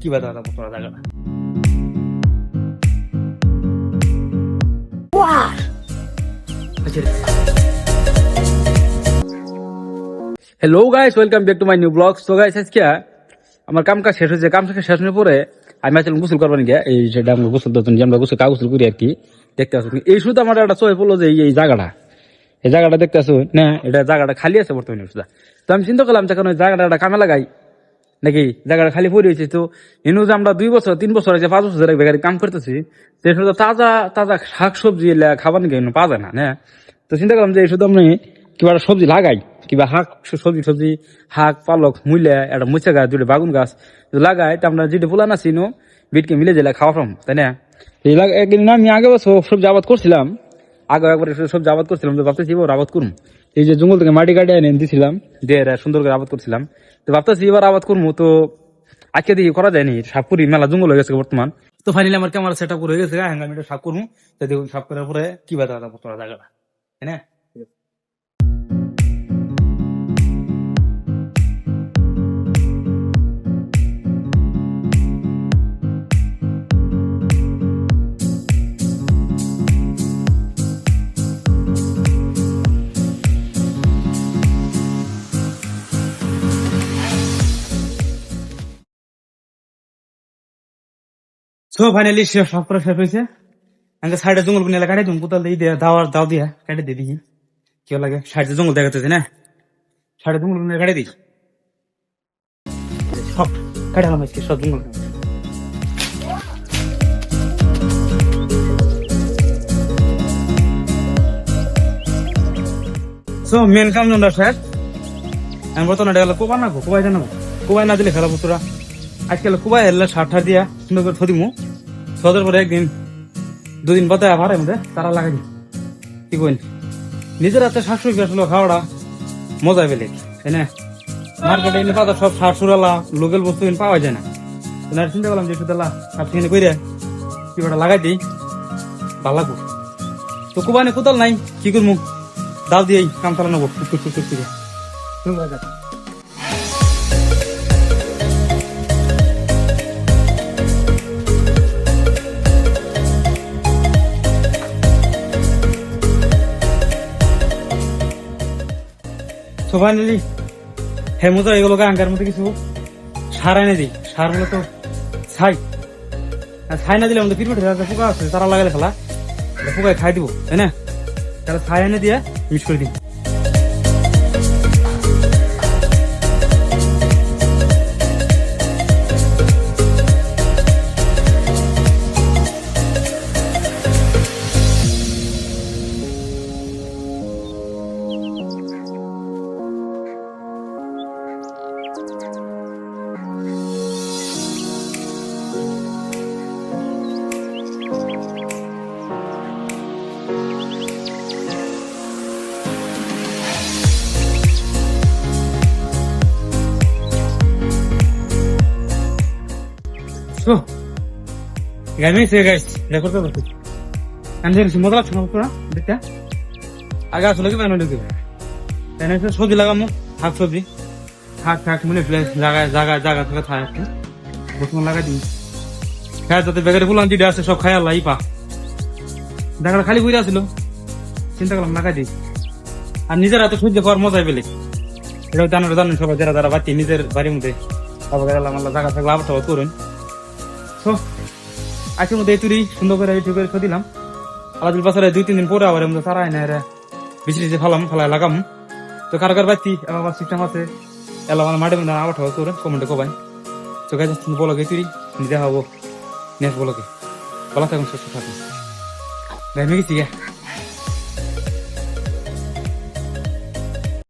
কিবা দাদা তোরা জায়গাটা hello guys welcome back to my new blog তো গাইস আজকে আমার কাম কাজ শেষ হয়েছে, কাম শেষ হওয়ার পরে আমি আসলে গোসল করবার গিয়া এই সেটা আমরা গোসল তো আমরা গোসল কা করি আর কি, দেখতে আসুন। এই শুধু আমার একটা চয়ে পড়ল যে এই- এই জায়গাটা। এই জায়গাটা দেখতে আসুন। না, এটা জায়গাটা খালি আছে বর্তমানে শুধু। তো আমি চিন্তা করলাম যখন ওই জায়গাটা একটা কামে লাগাই। নাকি জায়গাটা খালি পড়ে হয়েছে তো এনু যে আমরা দুই বছর, তিন বছর আছে পাঁচ বছর বেকারি কাম করতেছি তো শুধু তাজা তাজা শাক সবজি খাবার নাকি পাওয়া যায় না না? তো চিন্তা করলাম যে এই শুধু আমি কিবা সবজি লাগাই, কিবা শাক সবজি সবজি শাক পালক মুইলে একটা মুচা গাছ, দুটো বাগুন গাছ লাগাই, তো আমরা যেটা ফুলান আছি বিটকে মিলে যেলে খাওয়া ফ্রম, তাই না? এই একদিন আমি আগে বছর সবজি আবাদ করছিলাম আগে একবার সবজি আবাদ করছিলাম, তো ভাবতেছি আবাদ করুম। এই যে জঙ্গল থেকে মাটি কাটিয়ে এনে দিছিলাম, দিয়ে সুন্দর করে আবাদ করছিলাম। তো ভাবতেছি এবার আবাদ করব তো আজকে দিকে করা যায়নি। সাপুরি মেলা জঙ্গল হয়ে গেছে বর্তমান। তো ফাইনালি আমার ক্যামেরা সেট আপ করে গেছে হ্যাঁ আমি এটা সাপ করব সাপ করার পরে কি বাজার করা জায়গাটা তাই সো ফাইনালি সব করা শেষ হয়েছে আমাকে সাইডে জঙ্গল বুনিয়ালে কাটে তুমি কোথাও দিয়ে দাওয়ার দাও দিয়া কাটে দিয়ে দিই লাগে সাইডে জঙ্গল দেখাতেছে না সাইডে জঙ্গল কাটে দিই সব কাটে হলাম আজকে সব জঙ্গল সো মেন কাম জন্য স্যার আমি বর্তমানে কোবাই না কোবাই জানাব না দিলে খেলা তোরা আজকাল কুবাই এলে সার দিয়া সুন্দর করে থদিমু থদের পরে একদিন, দুদিন বাদে আবার এমনি তারা লাগাই। কি কইন? নিজের হাতে শাকসবজি আসলে খাওয়াটা, মজা পেলে তাই না? মার্কেটে এনে পাতা সব সার সুরালা লোকাল বস্তু পাওয়া যায় না। না চিন্তা করলাম যে সুদালা সব সেখানে কইরে কি ওটা লাগাই দিই? ভালো তো কুবানে কোদাল নাই, কি করব ডাল দিয়েই কাম চালানো তো ফাইনালি হেমুজা এগুলোকে আঙ্কার মধ্যে কিছু সার এনে দিই। সার হলো তো ছাই। ছাই না দিলে আমাদের পিটপিট পোকা আছে, তারা লাগালে খেলা পোকায় খাই দিব, তাই না? তাহলে ছাই এনে দিয়ে মিক্স করে দিই। তো গাইমে সে গাইস রেকর্ড করতে পারছি আমি দেখছি মজা লাগছে না, পুরা দেখতে আগে আসলে কি বানানো ঢুকে তাই না, সবজি লাগামো শাক সবজি শাক শাক মানে প্লেস জায়গায় জায়গা জায়গা থেকে থাকে আছে। বর্তমান লাগাই দিই খায় যাতে বেগারে ফুলান যেটা আছে, সব খাই আল্লাহ পা। জায়গাটা খালি বইরা ছিল চিন্তা করলাম, লাগাই দিই। আর নিজের হাতে সহ্য করার মজাই পেলে এটাও জানার জানেন সবাই, যারা যারা বাচ্চি নিজের বাড়ির মধ্যে আবার আল্লাহ জায়গা থাকলে আবার করুন। তো আজকের মধ্যে তুরি সুন্দর করে ইউটিউবে রেখে দিলাম। আলাদুল বাসারে দুই, তিন দিন পরে আবার এমন সারা না এরা বেশি যে ফালাম, ফালায় লাগাম। তো কার কার বাতি আমার সিস্টেম আছে। এলা আমার মাঠে মধ্যে আবার ঠাকুর করে কমেন্টে কবাই তো গাছ বলো গে নিজে হব। নেক্সট বলো গে বলা থাকুন, সুস্থ থাকুন। গেছি গা।